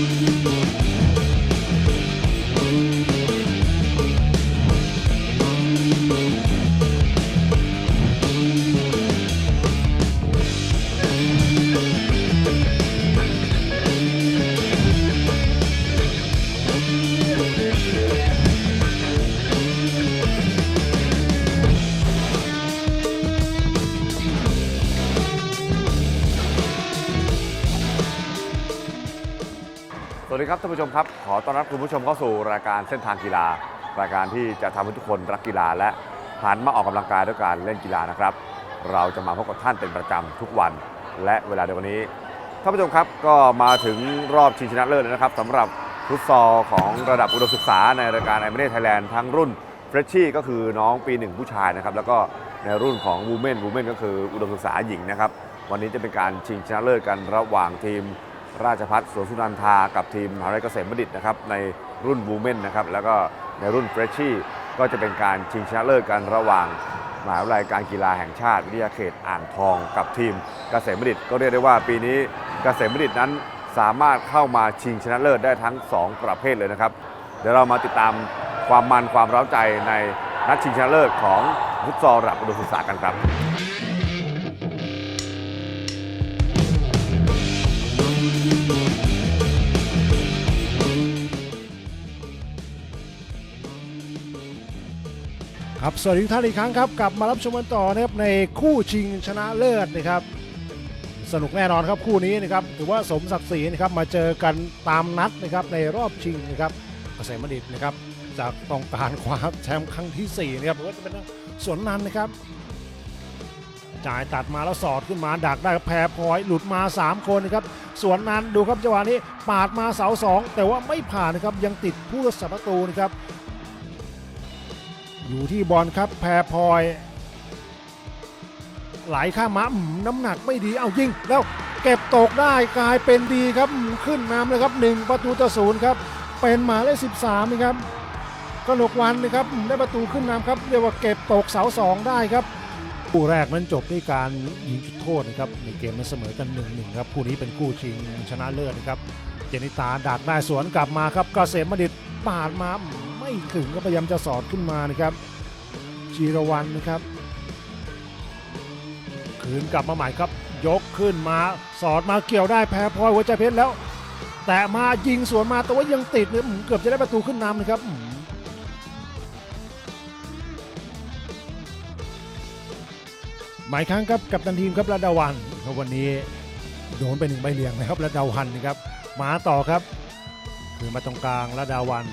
สานผู้ชมครับ ขอต้อนรับคุณผู้ชมเข้าสู่รายการเส้นทางกีฬา รายการที่จะทำให้ทุกคนรักกีฬาและหันมาออกกำลังกายด้วยการเล่นกีฬานะครับ เราจะมาพบกับท่านเป็นประจำทุกวัน และเวลาเดียวกันนี้ท่านผู้ชมครับก็มาถึงรอบชิงชนะเลิศแล้วนะครับสำหรับฟุตซอลของระดับอุดมศึกษาในรายการไอเมเน่ไทยแลนด์ทั้งรุ่นเฟรชชี่ก็คือน้องปีหนึ่งผู้ชายนะครับแล้วก็ในรุ่นของวูเมนวูเมนก็คืออุดมศึกษาหญิงนะครับวันนี้จะเป็นการชิงชนะเลิศกันระหว่างทีม ราชพัฒสวนสุนันทา กับทีมมหาวิทยาลัยเกษมบัณฑิตนะครับในรุ่นวูเมนนะครับแล้วก็ในรุ่นเฟรชชี่ก็จะเป็นการชิงชนะเลิศกันระหว่างมหาวิทยาลัยการกีฬาแห่งชาติ วิทยาเขตอ่างทองกับทีมเกษมบัณฑิต ก็เรียกได้ว่าปีนี้เกษมบัณฑิตนั้นสามารถเข้ามาชิงชนะเลิศได้ทั้ง 2 ประเภทเลยนะครับ เดี๋ยวเรามาติดตามความมันความร้าใจในนัดชิงชนะเลิศของฟุตซอลระดับอุดมศึกษากันครับ ครับสวัสดีท่านอีกครั้งครับกลับมารับชมกันต่อนะครับในคู่ชิงชนะเลิศนะครับสนุกแน่นอนครับคู่นี้นะครับถือว่าสมศักดิ์ศรีนะครับมาเจอกันตามนัดนะครับในรอบชิงนะครับเกษมบัณฑิตนะครับจากต้องการคว้าแชมป์ครั้งที่4นะครับหรือว่าจะเป็นสวนนันนะครับ จ่ายตัดมาแล้วสอดขึ้นมาดักได้แพรพลอยหลุดมา 3 คนนะครับสวนนันดูครับจังหวะนี้ปาดมาเสาสองแต่ว่าไม่ผ่านนะครับยังติดผู้รักษาประตูนะครับ อยู่ที่บอลครับแพรพลอย ไหลข้ามมาน้ำหนักไม่ดีเอายิง แล้วเก็บตกได้กลายเป็นดีครับขึ้นนำเลยครับ 1 ประตูต่อศูนย์ครับ เป็นหมายเลข13นะครับกนกวันนะครับได้ประตูขึ้นนำครับเรียกว่าเก็บตกเสาสองได้ครับคู่แรกนั้นจบด้วยการยิงจุดโทษนะครับในเกมมันเสมอกัน1-1ครับคู่นี้เป็นคู่ชิงชนะเลิศนะครับเจนิตาดักได้สวนกลับมาครับกเกษมบัณฑิตปาดมา ไม่ถึงก็พยายามจะสอดขึ้นมานะครับจีรวันนะครับคืนกลับมาใหม่ครับ ยกขึ้นมาสอดมาเกี่ยวได้แพ้พลอยหัวใจเพชรแล้ว แต่มายิงสวนมาแต่ว่ายังติดเนี่ยเกือบจะได้ประตูขึ้นนำนะครับหมายครั้งครับกับตันทีมครับระดาวันครับวันนี้โดนไปหนึ่งใบเหลียงนะครับระดาวันนะครับมาต่อครับ คือมาตรงกลางระดาวัน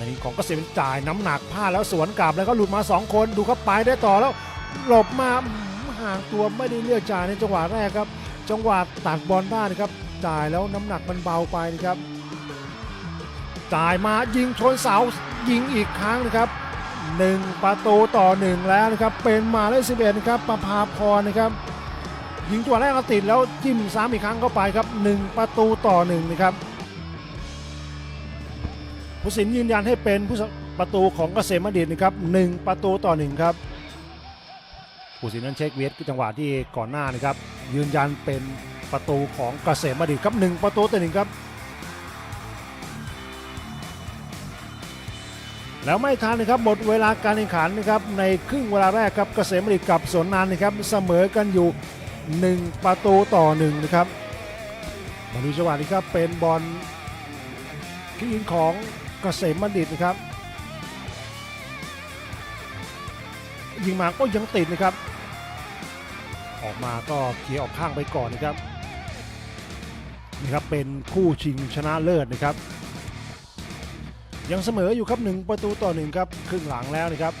นทีมของเกษมจ่ายน้ำหนักพลาดแล้วสวนกลับแล้วก็หลุดมาสองคนดูครับไปได้ต่อแล้วหลบมาห่างตัวไม่ได้เลือกจ่ายในจังหวะแรกครับ จังหวะตัดบอลได้นะครับจ่ายแล้วน้ำหนักมันเบาไปนะครับจ่ายมายิงชนเสายิงอีกครั้งนะครับหนึ่งประตูต่อหนึ่งแล้วนะครับ เป็นมาเลขสิเอ็ดนะครับประภาพรนะครับยิงตัวแรกก็ติดแล้วจิ้มซ้ำอีกครั้งเข้าไปครับหนึ่งประตูต่อหนึ่งนะครับ ผู้สินยืนยันให้เป็นผู้ประตูของเกษมบัณฑิตนะครับหนึ่งประตูต่อหนึ่งครับผู้สินนั้นเช็คเวทจังหวะที่ก่อนหน้านะครับ ยืนยันเป็นประตูของเกษมบัณฑิตครับหนึ่งประตูต่อหนึ่งครับ แล้วไม่ทันนะครับหมดเวลาการแข่งขันนะครับในครึ่งเวลาแรกครับเกษมบัณฑิตกับสวนนานนะครับเสมอกันอยู่ 1 ประตูต่อ1นะครับมาดูจังหวะนี้ครับเป็นบอลที่ยิงของ กษมบัณฑิตนะครับ ยิงมาก็ยังติดนะครับ ออกมาก็เคียร์ออกข้างไปก่อนนะครับนี่ครับเป็นคู่ชิงชนะเลิศนะครับ ยังเสมออยู่ครับหนึ่งประตูต่อหนึ่งครับครึ่งหลังแล้วนะครับ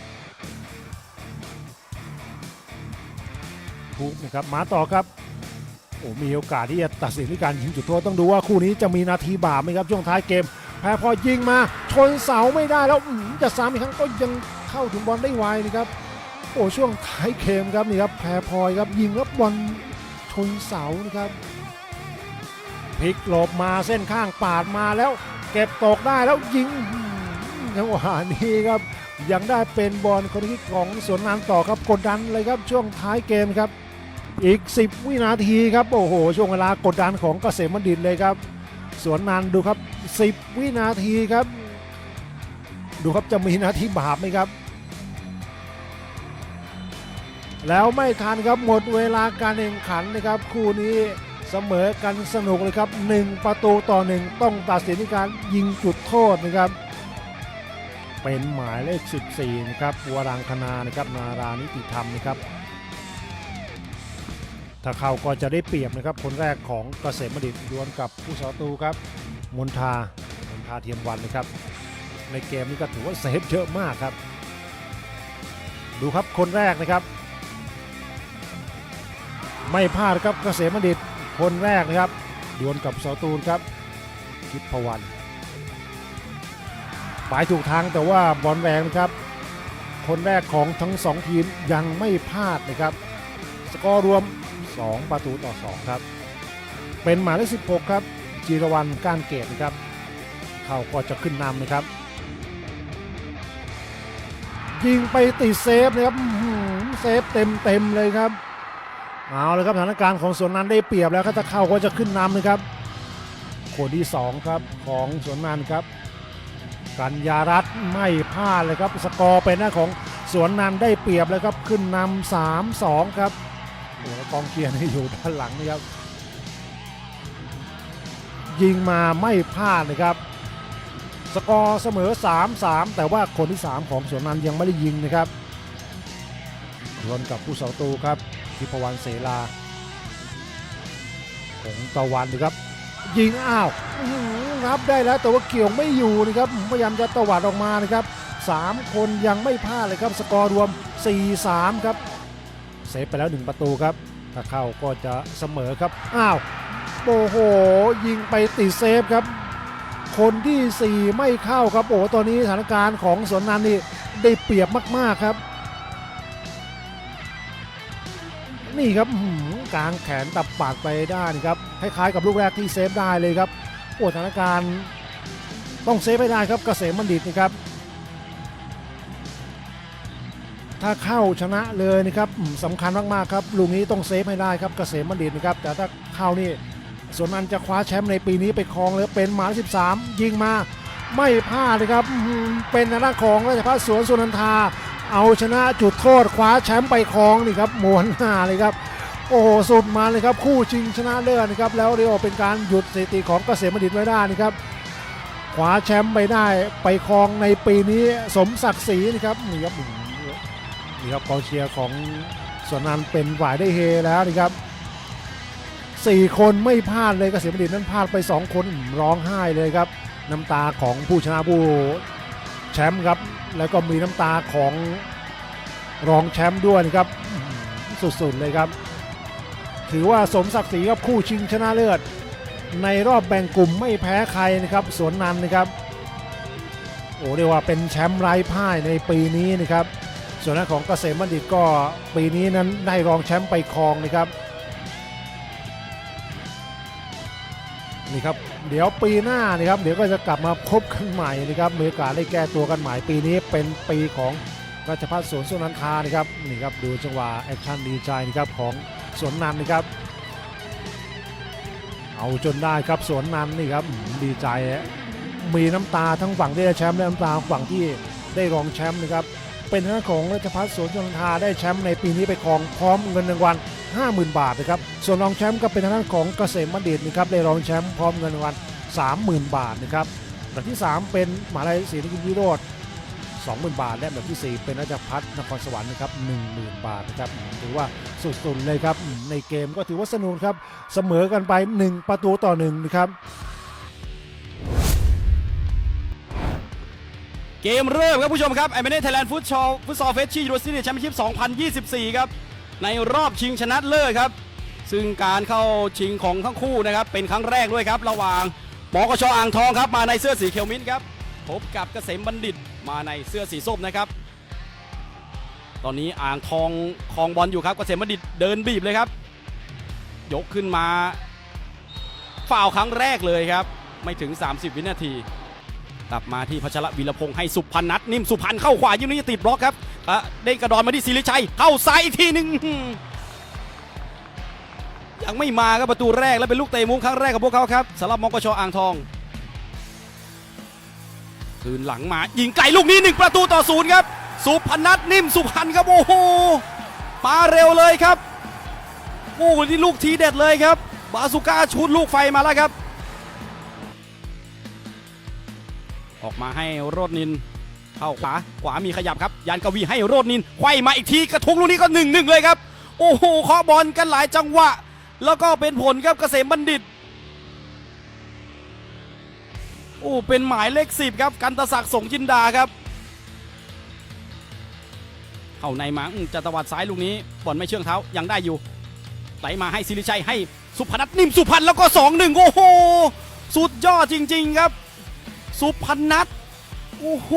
ทุกนะครับมาต่อครับโอ้มีโอกาสที่จะตัดสินด้วยการยิงจุดโทษต้องดูว่าคู่นี้จะมีนาทีบาปไหมครับช่วงท้ายเกม แพ้พอยิงมาชนเสาไม่ได้แล้วจะซ้ำอีกครั้งก็ยังเข้าถึงบอลได้ไวนะครับโอ้ช่วงท้ายเกมครับนี่ครับแพ้พอยครับยิงแล้วบอลชนเสานะครับพลิกหลบมาเส้นข้างปาดมาแล้วเก็บตกได้แล้วยิงจังหวะนี้ครับยังได้เป็นบอลคนที่ของสวนนานต่อครับกดดันเลยครับช่วงท้ายเกมครับ อีก 10 วินาทีครับโอ้โหช่วงเวลากดดันของเกษมบัณฑิตเลยครับ สวนนานดูครับ 10 วินาทีครับ ดูครับจะมีนาทีบาปไหมครับ แล้วไม่ทันครับหมดเวลาการแข่งขันนะครับ คู่นี้เสมอกันสนุกเลยครับ 1 ประตูต่อ 1 ต้องตัดสินที่การยิงจุดโทษนะครับ เป็นหมายเลข 14 นะครับวรังคณานะครับนารานิติธรรมนะครับ ถ้าเข้าก็จะได้เปรียบนะครับ คนแรกของเกษมบัณฑิตดวลกับผู้สาระตูครับมนทามนทาเทียมวันนะครับ ในเกมนี้ก็ถือว่าเซฟเยอะมากครับ ดูครับคนแรกนะครับ ไม่พลาดครับเกษมบัณฑิตคนแรกนะครับดวลกับเสาตูนครับทิดพวรรณปลายถูกทางแต่ว่าบอลแรงนะครับ คนแรกของทั้งสองทีมยังไม่พลาดนะครับ สกอร์รวม 2 ประตูต่อ 2 ครับ เป็นหมายเลข 16 ครับ จีรวันก้านเกตนะครับ เขาก็จะขึ้นนำนะครับ ยิงไปติดเซฟนะครับเซฟเต็มเต็มเลยครับเอาเลยครับสถานการณ์ของสวนนันได้เปรียบแล้วครับถ้าเข้าก็จะขึ้นนำนะครับคนที่2ครับของสวนนันครับ กัญญารัตน์ไม่พลาดเลยครับ สกอร์เป็นหน้าของสวนนันได้เปรียบเลยครับขึ้นนำ3 2 ครับ โอ้กองเชียร์นี่อยู่ด้านหลังนะครับ ยิงมาไม่พลาดนะครับ สกอร์เสมอ 3-3 แต่ว่าคนที่ 3 ของสวนนันยังไม่ได้ยิงนะครับดวลกับผู้เสาตูครับทิพวรรณเสลาของตะวันนะครับ ยิงอ้าวรับได้แล้วแต่ว่าเกี่ยวไม่อยู่นะครับพยายามจะตวัดออกมานะครับ 3 คนยังไม่พลาดเลยครับ สกอร์รวม 4-3 ครับ เซฟไปแล้ว 1 ประตูครับ ถ้าเข้าก็จะเสมอครับ อ้าวโอ้โห ยิงไปติดเซฟครับ คนที่ 4 ไม่เข้าครับ โอ้ตอนนี้สถานการณ์ของสวนนันนี่ได้เปรียบมาก ๆ ครับ นี่ครับกลางแขนตับปาดไปได้นี่ครับ คล้ายๆกับลูกแรกที่เซฟได้เลยครับ โอ้สถานการณ์ต้องเซฟให้ได้ครับกเกษมบัณฑิตนะครับ ถ้าเข้าชนะเลยนะครับสำคัญมากๆครับลูกนี้ต้องเซฟให้ได้ครับเกษมบัณฑิตนะครับแต่ถ้าเข้านี่ส่วนนันจะคว้าแชมป์ในปีนี้ไปครองเลยเป็นหมาย 13 ยิงมาไม่พลาดเลยครับเป็นหน้าของราชพัฒสวนสุนันทา เอาชนะจุดโทษคว้าแชมป์ไปครองนี่ครับมวนหน้าเลยครับโอ้โหสุดมาเลยครับคู่ชิงชนะเลิศนะครับแล้วเรียกว่าเป็นการหยุดสถิติของเกษมบัณฑิตไว้ได้นะครับคว้าแชมป์ไปได้ไปครองในปีนี้สมศักดิ์ศรีนะครับนี่ครับ นี่ครับกองเชียร์ของสวนนันเป็นฝ่ายได้เฮแล้วนะครับสี่คนไม่พลาดเลยเกษมบัณฑิตนั้นพลาดไปสองคนร้องไห้เลยครับ น้ำตาของผู้ชนะผู้แชมป์ครับ แล้วก็มีน้ำตาของรองแชมป์ด้วยนะครับสุดๆเลยครับ ถือว่าสมศักดิ์ศรีครับคู่ชิงชนะเลิศในรอบแบ่งกลุ่มไม่แพ้ใครนะครับ สวนนันนะครับโอ้เรียกว่าเป็นแชมป์ไร้พ่ายในปีนี้นะครับ ส่วนนันของเกษมบัณฑิตก็ปีนี้นั้นได้รองแชมป์ไปครองนะครับนี่ครับเดี๋ยวปีหน้านะครับเดี๋ยวก็จะกลับมาพบกันใหม่นะครับมีโอกาสได้แก้ตัวกันใหม่ปีนี้เป็นปีของราชพัฒสวนสุนันทานะครับนี่ครับดูจังหวะแอคชั่นดีใจนะครับของสวนนันนะครับ เอาจนได้ครับสวนนันนี่ครับดีใจมีน้ำตาทั้งฝั่งที่ได้แชมป์และน้ำตาฝั่งที่ได้รองแชมป์นะครับ เป็นทางด้านของราชพัฒสวนชนทาได้แชมป์ในปีนี้ไปครองพร้อมเงินรางวัล 50,000 บาทนะครับ ส่วนรองแชมป์ก็เป็นทางด้านของเกษมบัณฑิตนะครับได้รองแชมป์พร้อมเงินรางวัล 30,000 บาทนะครับอันดับที่ 3 เป็นมหาลัยศรีนครินทร์วิโรธ20,000 บาท และอันดับที่ 4 เป็นรัชพัฒนครสวรรค์นะครับ10,000 บาทนะครับถือว่าสุดๆเลยครับในเกมก็ถือว่าสนุกครับเสมอกันไป 1 ประตูต่อ1นะครับ เกมเริ่มครับผู้ชมครับไอเมเน่ไทยแลนด์ฟุตซอลฟุตซอลเฟสชี่ยูโรซิตี้แชมเปี้ยนชิพ 2024 ครับ ในรอบชิงชนะเลิศครับ ซึ่งการเข้าชิงของทั้งคู่นะครับ เป็นครั้งแรกด้วยครับ ระหว่างปกชอ่างทองครับ มาในเสื้อสีเขียวมิ้นท์ครับ พบกับเกษมบัณฑิตมาในเสื้อสีส้มนะครับ ตอนนี้อ่างทองคลองบอลอยู่ครับเกษมบัณฑิตเดินบีบเลยครับ ยกขึ้นมาฝ่าวครั้งแรกเลยครับ ไม่ถึง 30 วินาที กลับมาที่พัชระวีรพงษ์ให้สุพนัทนิ่มสุพรรณเข้าขวายิงนี้จะติดบล็อกครับอะได้กระดอนมาที่ศิริชัย เข้าซ้ายอีกทีหนึ่งยังไม่มาครับประตูแรกและเป็นลูกเตะมุมครั้งแรกของพวกเขาครับสำหรับมกชอ่างทอง คืนหลังมายิงไกลลูกนี้หนึ่งประตูต่อศูนย์ครับ สุพนัทนิ่มสุพรรณครับโอ้โหมาเร็วเลยครับโอ้โหนี่ลูกทีเด็ดเลยครับ บาสุก้าชุดลูกไฟมาแล้วครับ ออกมาให้โรดนิน เข้าขวาขวามีขยับครับ ยานกวีให้โรดนินไขว้มาอีกทีกระทุงลูกนี้ก็หนึ่งหนึ่งเลยครับ โอ้โหเคาะบอลกันหลายจังหวะ แล้วก็เป็นผลครับเกษมบัณฑิตโอ้เป็นหมายเลขสิบครับกันตศักดิ์สงจินดาครับเข้าในมาอืมจะตวัดซ้ายลูกนี้บอลไม่เชื่องเท้ายังได้อยู่ไหลมาให้ศิริชัยให้สุพนัทนิ่มสุพรรณแล้วก็สองหนึ่งโอ้โห สุดยอดจริง ๆ ครับ สุพนัทโอ้โห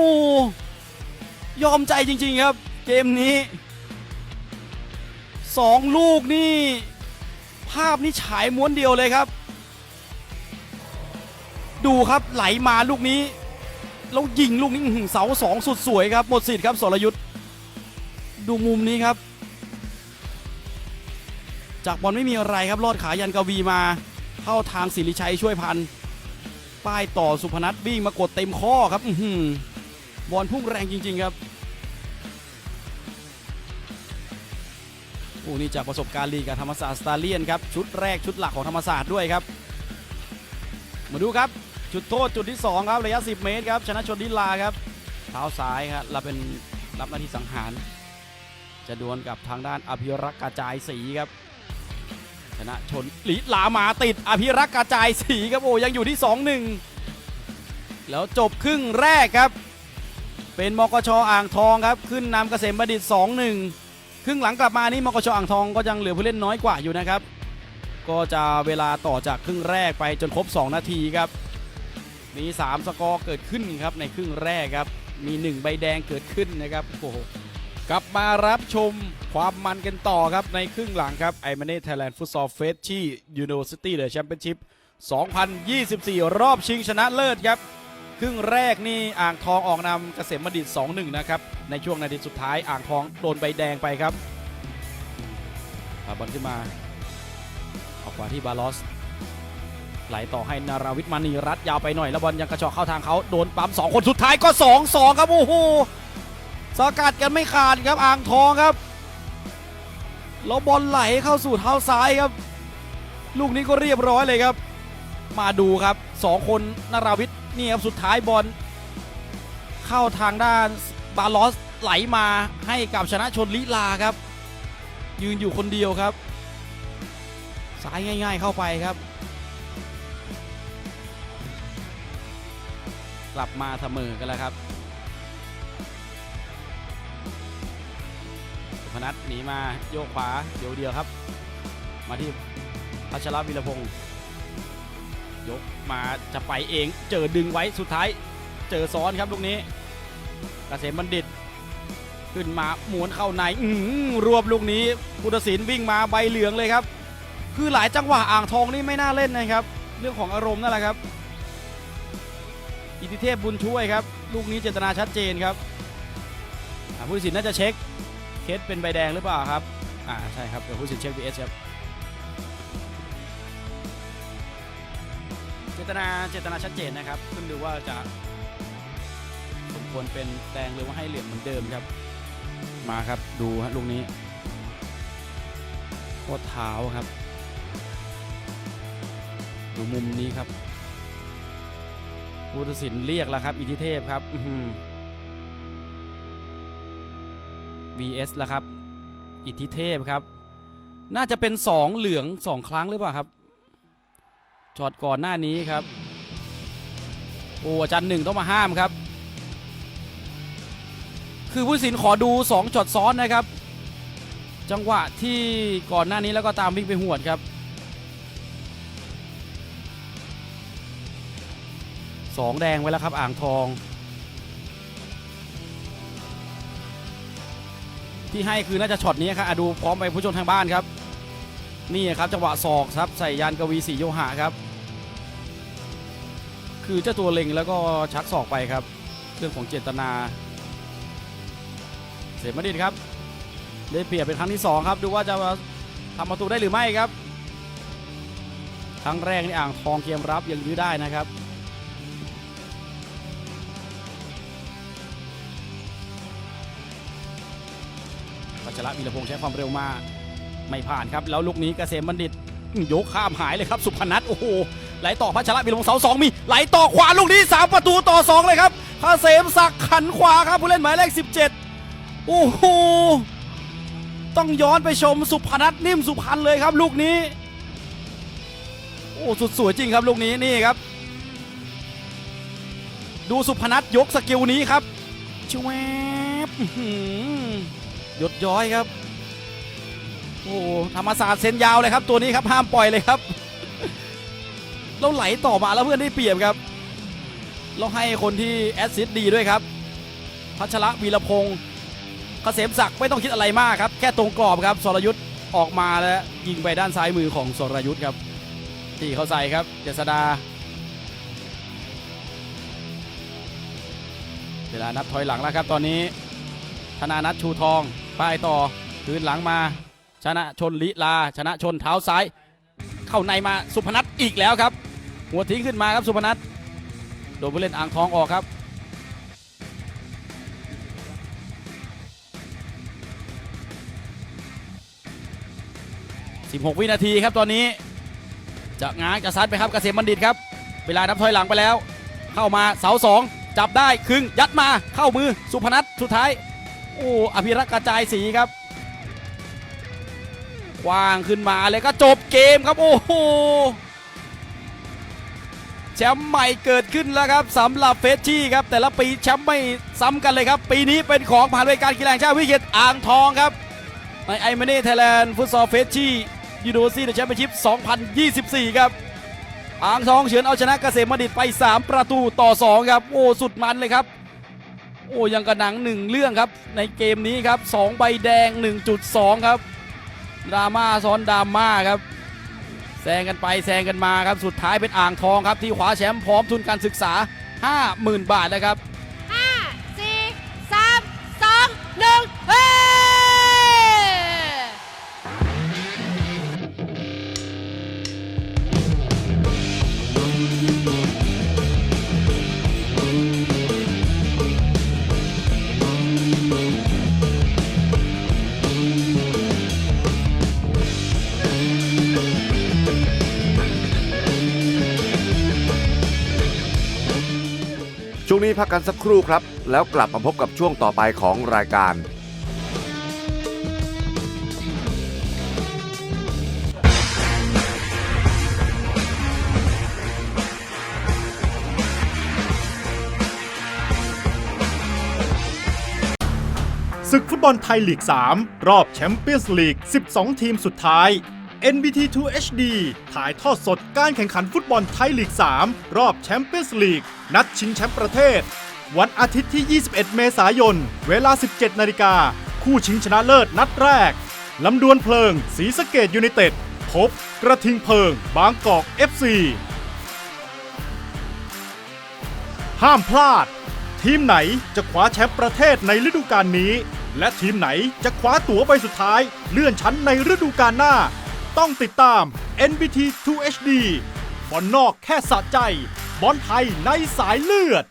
ยอมใจจริง ๆ ครับ เกมนี้สองลูกนี่ ภาพนี่ฉายม้วนเดียวเลยครับ ดูครับไหลมาลูกนี้ แล้วยิงลูกนี้เสาสองสุดสวยครับหมดสิทธิ์ครับสรยุทธ์ดูมุมนี้ครับ จากบอลไม่มีอะไรครับลอดขายันกวีมา เข้าทางศิริชัยช่วยพัน ป้ายต่อสุพนัทวิ่งมากดเต็มข้อครับอืบอลพุ่งแรงจริง ๆ ครับโอ้นี่จากประสบการณ์ลีกับธรรมศาสตร์สตาร์เลียนครับชุดแรกชุดหลักของธรรมศาสตร์ด้วยครับ มาดูครับจุดโทษจุดที่ 2 ครับระยะ 10 เมตรครับชนะชนดิลาครับเท้าซ้ายครับเรับเป็นรับหน้าที่สังหาร จะดวลกับทางด้านอภิรักษ์กระจายสีครับ ชนะชนลิลามาติดอภิรักษ์กระจายสีครับโอ้ยังอยู่ที่ 2-1 แล้วจบครึ่งแรกครับ เป็นมกชอ่างทองครับ ขึ้นนำเกษมบัณฑิต 2-1 ครึ่งหลังกลับมานี่มกชอ่างทองก็ยังเหลือผู้เล่นน้อยกว่าอยู่นะครับ ก็จะเวลาต่อจากครึ่งแรกไปจนครบ 2 นาทีครับ มี 3 สกอร์เกิดขึ้นครับในครึ่งแรกครับ มี 1 ใบแดงเกิดขึ้นนะครับโอ้โห กลับมารับชมความมันกันต่อครับในครึ่งหลังครับไอมาเน่ไทยแลนด์ฟุตซอลเฟสที่ยูนิเวอร์ซิตี้เดอะแชมเปี้ยนชิพ2024 รอบชิงชนะเลิศครับ ครึ่งแรกนี่อ่างทองออกนำเกษมบัณฑิต 2-1 นะครับ ในช่วงนาทีสุดท้ายอ่างทองโดนใบแดงไปครับเอาบอลขึ้นมาออกขวาที่บาลอส ไหลต่อให้นาราวิทมานีรัตน์ยาวไปหน่อย แล้วบอลยังกระชอกเข้าทางเขาโดนปั๊ม2 คนสุดท้ายก็ 2-2 ครับโอ้โห สกัดกันไม่ขาดครับอ่างทองครับแล้วบอลไหลเข้าสู่เท้าซ้ายครับ ลูกนี้ก็เรียบร้อยเลยครับ มาดูครับสองคนนาราวิทย์นี่ครับสุดท้ายบอลเข้าทางด้านบาลอสไหลมาให้กับชนะชนลิลาครับ ยืนอยู่คนเดียวครับซ้ายง่าย ๆ เข้าไปครับ กลับมาเสมอกันแล้วครับ นัทหนีมาโยกขวาเดียวเดียวครับ มาที่พัชรวิรพงศ์ยกมาจะไปเองเจอดึงไว้สุดท้าย เจอซ้อนครับลูกนี้กเกษมบัณฑิต ขึ้นมาหมุนเข้าในอืรวบลูกนี้พุทธศิลป์วิ่งมาใบเหลืองเลยครับ คือหลายจังหวะอ่างทองนี่ไม่น่าเล่นนะครับ เรื่องของอารมณ์นั่นแหละครับ อิทธิเทพบุญช่วยครับ ลูกนี้เจตนาชัดเจนครับผู้ตัดสินน่าจะเช็ค เคสเป็นใบแดงหรือเปล่าครับ อ่าใช่ครับ เดี๋ยวผู้สินเช็ค VS ครับ เจตนาเจตนาชัดเจนนะครับ ขึ้นดูว่าจะสมควรเป็นแดงหรือว่าให้เหลี่ยมเหมือนเดิมครับ มาครับดูฮะลูกนี้โคตเท้าครับ ดูมุมนี้ครับผู้ตัดสินเรียกแล้วครับ อิทธิเทพครับ อื vs แล้วครับ อิทธิเทพครับ น่าจะเป็น 2 เหลือง 2 ครั้งหรือเปล่าครับช็อตก่อนหน้านี้ครับ โอ้อาจารย์หนึ่งต้องมาห้ามครับ คือผู้สินขอดู2ช็อตซ้อนนะครับ จังหวะที่ก่อนหน้านี้แล้วก็ตามวิ่งไปหวดครับสองแดงไว้แล้วครับอ่างทอง ที่ให้คือน่าจะช็อตนี้ครับดูพร้อมไปผู้ชมทางบ้านครับนี่ครับจังหวะศอกครับใส่ยานกวีศรีโยหะครับ คือเจ้าตัวเล็งแล้วก็ชักศอกไปครับ เรื่องของเจตนา เสียมาดินครับได้เปรียบเป็นครั้งที่ 2 ครับ ดูว่าจะทำประตูได้หรือไม่ครับ ครั้งแรกนี่อ่างทองเกมรับยังยื้อได้นะครับ ชระวีรพงษ์ใช้ความเร็วมาไม่ผ่านครับแล้วลูกนี้เกษมบัณฑิตยกข้ามหายเลยครับสุพนัทโอ้โหไหลต่อพัชระวีรพงษ์เสาสองมีไหลต่อขวาลูกนี้ 3 ประตูต่อ 2 เลยครับเกษมศักดิ์ขันขวาครับผู้เล่นหมายเลข 17 โอ้โหต้องย้อนไปชมสุพนัทนิ่มสุพรรณเลยครับลูกนี้โอ้สุดสวยจริงครับลูกนี้นี่ครับ ดูสุพนัทยกสกิลนี้ครับชวบ หยดย้อยครับ โอ้ธรรมศาสตร์เซนยาวเลยครับตัวนี้ครับห้ามปล่อยเลยครับเราไหลต่อมาแล้วเพื่อนได้เปรียบครับเราให้คนที่แอสซิสดีด้วยครับ พัชระวีรพงศ์เกษมศักดิ์ไม่ต้องคิดอะไรมากครับ แค่ตรงกรอบครับสรยุทธ์ออกมาแล้วยิงไปด้านซ้ายมือของสรยุทธ์ครับตีเข้าใส่ครับเจษดา เวลานับถอยหลังแล้วครับตอนนี้ ธนานัทชูทอง ป้ายต่อคืนหลังมา ชนะชนลิลา ชนะชนเท้าซ้าย เข้าในมาสุพนัทอีกแล้วครับ หัวทิ้งขึ้นมาครับสุพนัทโดนผู้เล่นอ่างทองออกครับ16 วินาทีครับตอนนี้ จะง้างจะซัดไปครับเกษมบัณฑิตครับ เวลานับถอยหลังไปแล้ว เข้ามาเสาสองจับได้ครึ่งยัดมาเข้ามือสุพนัทสุดท้าย โอ้อภิรักษ์กระจายสีครับกว้างขึ้นมาเลยก็จบเกมครับ โอ้โหแชมป์ใหม่เกิดขึ้นแล้วครับสำหรับเฟสชี่ครับ แต่ละปีแชมป์ไม่ซ้ำกันเลยครับ ปีนี้เป็นของผ่านรายการกีฬาชาติวิกฤตอ่างทองครับ ในไอเมเน่ไทยแลนด์ฟุตซอลเฟสชี่ยูโดซีเดอะแชมเปี้ยนชิพ 2024 ครับ อ่างทองเฉือนเอาชนะเกษมบัณฑิตไป 3 ประตูต่อ 2 ครับ โอ้ สุดมันเลยครับ โอ้ยังกระหนังหนึ่งเรื่องครับ ในเกมนี้ครับ2ใบแดง 1.2 ครับดราม่าซ้อนดราม่าครับแซงกันไปแซงกันมาครับสุดท้ายเป็นอ่างทองครับที่ขวาแชมป์พร้อมทุนการศึกษา 50,000 บาทนะครับ ช่วงนี้พักกันสักครู่ครับ แล้วกลับมาพบกับช่วงต่อไปของรายการ ศึกฟุตบอลไทยลีก 3 รอบแชมเปี้ยนส์ลีก 12 ทีมสุดท้าย NBT 2 HD ถ่ายทอดสดการแข่งขันฟุตบอลไทยลีก 3 รอบแชมเปี้ยนส์ลีก นัดชิงแชมป์ประเทศ วันอาทิตย์ที่ 21 เมษายน เวลา 17 นาฬิกา คู่ชิงชนะเลิศนัดแรก ลำดวนเพลิง สีสเกตยูไนเต็ด พบกระทิงเพลิง บางกอก FC ห้ามพลาด ทีมไหนจะคว้าแชมป์ประเทศในฤดูกาลนี้ และทีมไหนจะคว้าตั๋วใบสุดท้าย เลื่อนชั้นในฤดูกาลหน้า ต้องติดตาม NBT 2 HD บอลนอกแค่สะใจ บอลไทยในสายเลือด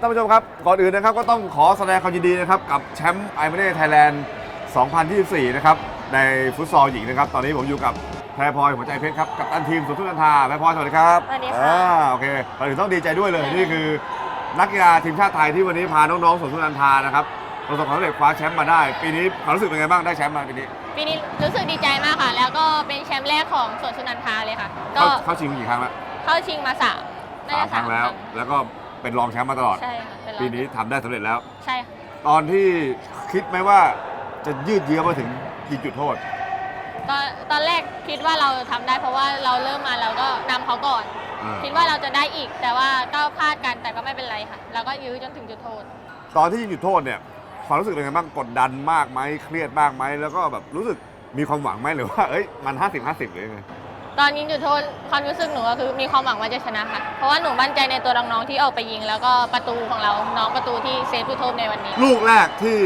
ท่านผู้ชมครับ ก่อนอื่นนะครับก็ต้องขอแสดงความยินดีนะครับกับแชมป์ไอเมเน่ไทยแลนด์ 2024 นะครับในฟุตซอลหญิงนะครับ ตอนนี้ผมอยู่กับแพรพลอยหัวใจเพชรครับกับตันทีมสุนทรนันทาแพรพลอยสวัสดีครับสวัสดีค่ะ อ่าโอเคก่อนอื่นต้องดีใจด้วยเลยนี่คือ นักกีฬาทีมชาติไทยที่วันนี้พาน้องๆสุนทรนันทานะครับประสบความสำเร็จคว้าแชมป์มาได้ ปีนี้ความรู้สึกเป็นไงบ้างได้แชมป์มาปีนี้ปีนี้รู้สึกดีใจมากค่ะ แล้วก็เป็นแชมป์แรกของสวนสุนันทาเลยค่ะ ก็เข้าเข้าชิงกี่ครั้งแล้วเข้าชิงมาสามน่สามจะครั้งแล้ว แล้วก็ เป็นรองแชมป์มาตลอด ใช่ค่ะเป็นรอบปีนี้ทำได้สำเร็จแล้ว ใช่ค่ะตอนที่คิดไหมว่าจะยืดเยื้อมาถึงยิงจุดโทษ ตอนตอนแรกคิดว่าเราทำได้ เพราะว่าเราเริ่มมาเราก็นำเขาก่อนอ่าคิดว่าเราจะได้อีก แต่ว่าก็พลาดกันแต่ก็ไม่เป็นไรค่ะเราก็ยื้อจนถึงจุดโทษ ตอนที่ยิงจุดโทษเนี่ยความรู้สึกเป็นไงบ้างกดดันมากไหมเครียดมากไหมแล้วก็แบบรู้สึกมีความหวังไหมหรือว่าเอ้ยมัน 50 50หรือยังไง ตอนยิงจุดโทษความรู้สึกหนูก็คือมีความหวังว่าจะชนะค่ะ เพราะว่าหนูมั่นใจในตัวน้องๆที่ออกไปยิง แล้วก็ประตูของเราน้องประตูที่เซฟจุดโทษในวันนี้ ลูกแรกที่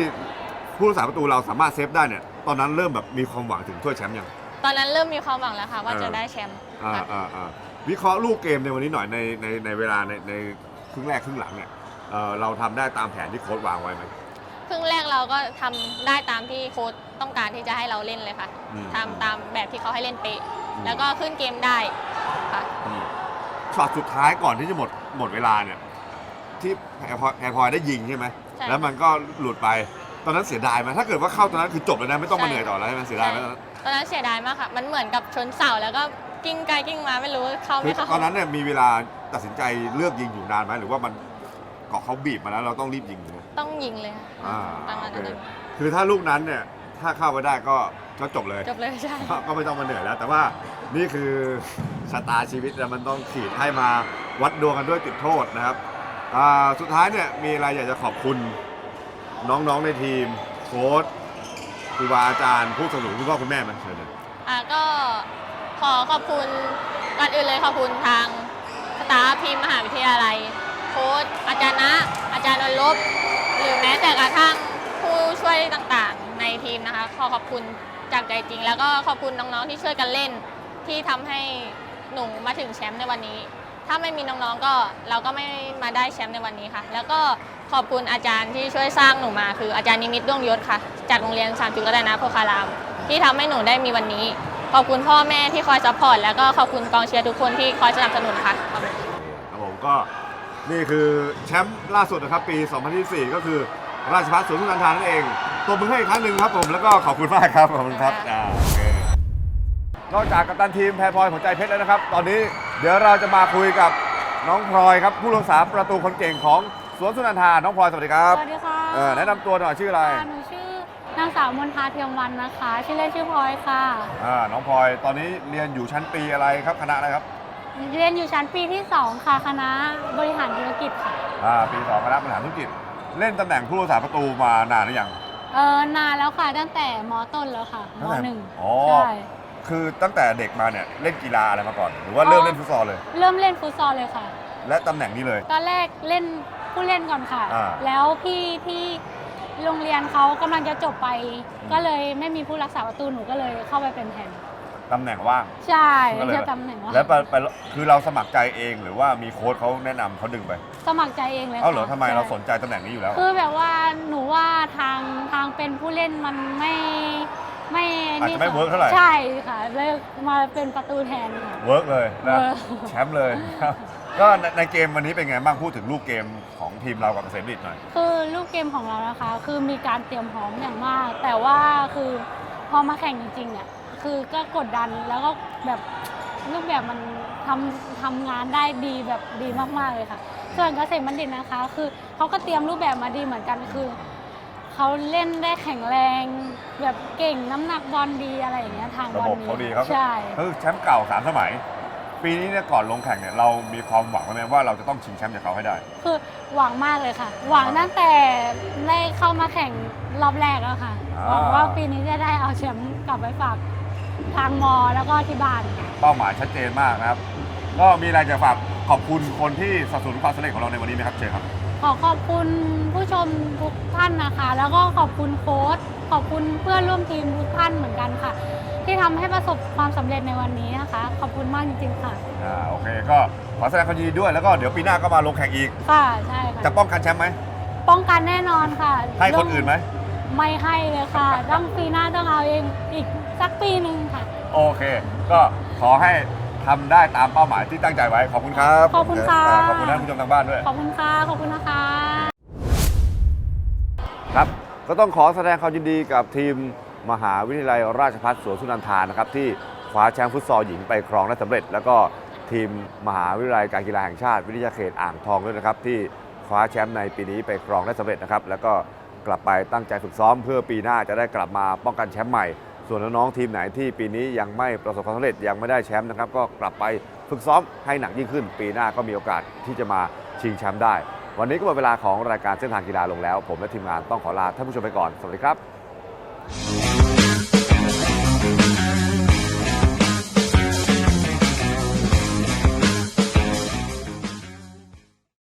ผู้รักษาประตูเราสามารถเซฟได้เนี่ยตอนนั้นเริ่มแบบมีความหวังถึงถ้วยแชมป์ยัง ตอนนั้นเริ่มมีความหวังแล้วค่ะ ว่าเออจะได้แชมป์อ่าค่ะ อ่าอ่าวิเคราะห์ลูกเกมในวันนี้หน่อยในในในเวลาในในครึ่งแรกครึ่งหลังเนี่ยเอ่อเราทำได้ตามแผนที่โค้ชวางไว้ไหม ครึ่งแรกเราก็ทำได้ตามที่โค้ชต้องการที่จะให้เราเล่นเลยค่ะอืม ทำตามแบบที่เขาให้เล่นเป๊ะอืม แล้วก็ขึ้นเกมได้ค่ะอืมช็อตสุดท้ายก่อนที่จะหมดหมดเวลาเนี่ย ที่แพรพลอยแพรพลอยได้ยิงใช่ไหมใช่แล้วมันก็หลุดไป ตอนนั้นเสียดายไหมถ้าเกิดว่าเข้าตอนนั้นคือจบเลยนะไม่ต้องมาใช่เหนื่อยต่อแล้วใช่ไหมเสียดายไหมตอนนั้นตอนนั้นเสียดายมากค่ะ มันเหมือนกับชนเสาแล้วก็กิ้งไกลกิ้งมาไม่รู้เข้าคืไม่อเข้า ตอนนั้นเนี่ยมีเวลาตัดสินใจเลือกยิงอยู่นานไหมหรือว่ามันเกาะเขาบีบมาแล้วเราต้องรีบยิงเลย ต้องยิงเลยค่ะอ่าประมาณโอนั้นเคเลยคือถ้าลูกนั้นเนี่ย ถ้าเข้าไปได้ก็ ก็จบเลย จบเลยใช่ ก็ก็ไม่ต้องมาเหนื่อยแล้ว แต่ว่านี่คือชะตาชีวิตแล้วมันต้องขีดให้มาวัดดวงกันด้วยจุดโทษนะครับอ่าสุดท้ายเนี่ยมีอะไรอยากจะขอบคุณน้องๆในทีม โค้ชครูบาอาจารย์ผู้สนับสนุนคุณพ่อคุณแม่ไหมเชิญเลย อะก็ขอขอบคุณก่อนอื่นเลยขอบคุณทางสตาฟทีมมหาวิทยาลัย โค้ชอาจารย์นะ อาจารย์นนลบ หรือแม้แต่กระทั่งผู้ช่วยต่างๆ ในทีมนะคะ ขอขอบคุณ จากใจจริง แล้วก็ขอบคุณน้องๆที่ช่วยกันเล่น ที่ทำให้หนูมาถึงแชมป์ในวันนี้ ถ้าไม่มีน้องๆก็เราก็ไม่มาได้แชมป์ในวันนี้ค่ะ แล้วก็ขอบคุณอาจารย์ที่ช่วยสร้างหนูมา คืออาจารย์นิมิตด้วงยศค่ะ จากโรงเรียนสามจุดกระดานะโพคาราม ที่ทำให้หนูได้มีวันนี้ ขอบคุณพ่อแม่ที่คอยซัพพอร์ตแล้วก็ขอบคุณกองเชียร์ทุกคนที่คอยสนับสนุนค่ะขอบคุณ ครับผมก็นี่คือแชมป์ล่าสุดนะครับปี 2024 ก็คือ ราชพัฒสวนสุนันทานั่นเองตัวมือให้อีกครั้งหนึ่งครับผมแล้วก็ขอบคุณมากครับขอบคุณครับอ่าโอเคนอกจากกัปตันทีมแพรพลอยหัวใจเพชรแล้วนะครับ ตอนนี้เดี๋ยวเราจะมาคุยกับน้องพลอยครับผู้รักษาประตูคนเก่งของสวนสุนันทาน้องพลอยสวัสดีครับสวัสดีค่ะเออแนะนำตัวหน่อยชื่ออะไรค่ะหนูชื่อนางสาวมนทาเทียมวันนะคะ ชื่อเล่นชื่อพลอยค่ะอ่าน้องพลอยตอนนี้เรียนอยู่ชั้นปีอะไรครับคณะอะไรครับเรียนอยู่ชั้นปีที่ 2 ค่ะคณะบริหารธุรกิจค่ะอ่าปีสองคณะบริหารธุรกิจ เล่นตำแหน่งผู้รักษาประตูมานานหรือยังเออนานแล้วค่ะตั้งแต่มต้นแล้วค่ะตั้มงแต่หนึ่งอ๋อ ใช่คือตั้งแต่เด็กมาเนี่ยเล่นกีฬาอะไรมาก่อน หรือว่าเริ่มเล่นฟุตซอลเลย เริ่มเล่นฟุตซอลเลยค่ะ และตำแหน่งนี้เลย ตอนแรกเล่นผู้เล่นก่อนค่ะ อ่า แล้วพี่ที่โรงเรียนเขากำลังจะจบไป ก็เลยไม่มีผู้รักษาประตูหนูก็เลยเข้าไปเป็นแทน ตำแหน่งว่าง ใช่ก็เลยจะตำแหน่งว่าแล้วไปไปคือเราสมัครใจเองหรือว่ามีโค้ชเขาแนะนำเขาดึงไปสมัครใจเองเลยค่ะเอ้าเหรอทำไมใช่เราสนใจตำแหน่งนี้อยู่แล้วคือแบบว่าหนูว่าทางทางเป็นผู้เล่นมันไม่ไม่อาจจะไม่เวิร์กเท่าไหร่ ใช่ค่ะเลยมาเป็นประตูแทนค่ะ เวิร์กเลยนะเวิร์ก แชมป์เลยครับก็ในในเกมวันนี้เป็นไงบ้างพูดถึงลูกเกมของทีมเรากับเกษมบัณฑิตหน่อย คือลูกเกมของเรานะคะ คือมีการเตรียมพร้อมอย่างมาก แต่ว่าคือพอมาแข่งจริงๆเนี่ย คือก็กดดันแล้วก็แบบรูปแบบมันทำทำงานได้ดีแบบดีมากๆเลยค่ะ ส่วนเกษมบัณฑิตนะคะ คือเขาก็เตรียมรูปแบบมาดีเหมือนกันคือเขาเล่นได้แข็งแรง แบบเก่งน้ำหนักบอลดีอะไรอย่างเงี้ยทางบระอลบบนี้เขาดีครับใช่ คือแชมป์เก่าสามสมัย ปีนี้เนี่ยก่อนลงแข่งเนี่ยเรามีความหวังไหมว่าเราจะต้องชิงแชมป์จากเขาให้ได้ คือหวังมากเลยค่ะ หวังตั้งแต่ได้เข้ามาแข่งรอบแรกแล้วค่ะอ่าหวังว่าปีนี้จะได้เอาแชมป์กลับไปฝาก ทางมอแล้วก็ที่บ้านเป้าหมายชัดเจนมากนะครับ ก็มีอะไรจะฝากขอบคุณคนที่สนับสนุนความสำเร็จของเราในวันนี้ไหมครับเชิญครับ ขอขอบคุณผู้ชมทุกท่านนะคะ แล้วก็ขอบคุณโค้ชขอบคุณเพื่อนร่วมทีมทุกท่านเหมือนกันค่ะ ที่ทำให้ประสบความสำเร็จในวันนี้นะคะ ขอบคุณมากจริงๆค่ะ อ่าโอเคก็ขอแสดงความยินดีด้วยแล้วก็เดี๋ยวปีหน้าก็มาลงแข่งอีก ค่ะใช่ค่ะจะป้องกันแชมป์ไหมป้องกันแน่นอนค่ะให้คนอื่นไหม ไม่ให้เลยค่ะ ต้องปีหน้าต้องเอาเองอีก สักปีหนึ่งค่ะ โอเค ก็ขอให้ทำได้ตามเป้าหมายที่ตั้งใจไว้ ขอบคุณครับขอบคุณค่ะอ่าขอบคุณท่านผู้ชมทางบ้านด้วย ขอบคุณค่ะ ขอบคุณนะคะ ครับก็ต้องขอแสดงความยินดีกับทีมมหาวิทยาลัยราชภัฏสวนสุนันทานะครับที่คว้าแชมป์ฟุตซอลหญิงไปครองได้สำเร็จ แล้วก็ทีมมหาวิทยาลัยการกีฬาแห่งชาติ วิทยาเขตอ่างทองด้วยนะครับที่คว้าแชมป์ในปีนี้ไปครองได้สำเร็จนะครับแล้วก็กลับไปตั้งใจฝึกซ้อมเพื่อปีหน้าจะได้กลับมาป้องกันแชมป์ใหม่ ส่วนน้องๆทีมไหนที่ปีนี้ยังไม่ประสบความสำเร็จยังไม่ได้แชมป์นะครับ ก็กลับไปฝึกซ้อมให้หนักยิ่งขึ้น ปีหน้าก็มีโอกาสที่จะมาชิงแชมป์ได้ วันนี้ก็หมดเวลาของรายการเส้นทางกีฬาลงแล้ว ผมและทีมงานต้องขอลาท่านผู้ชมไปก่อน สวัสดีครับ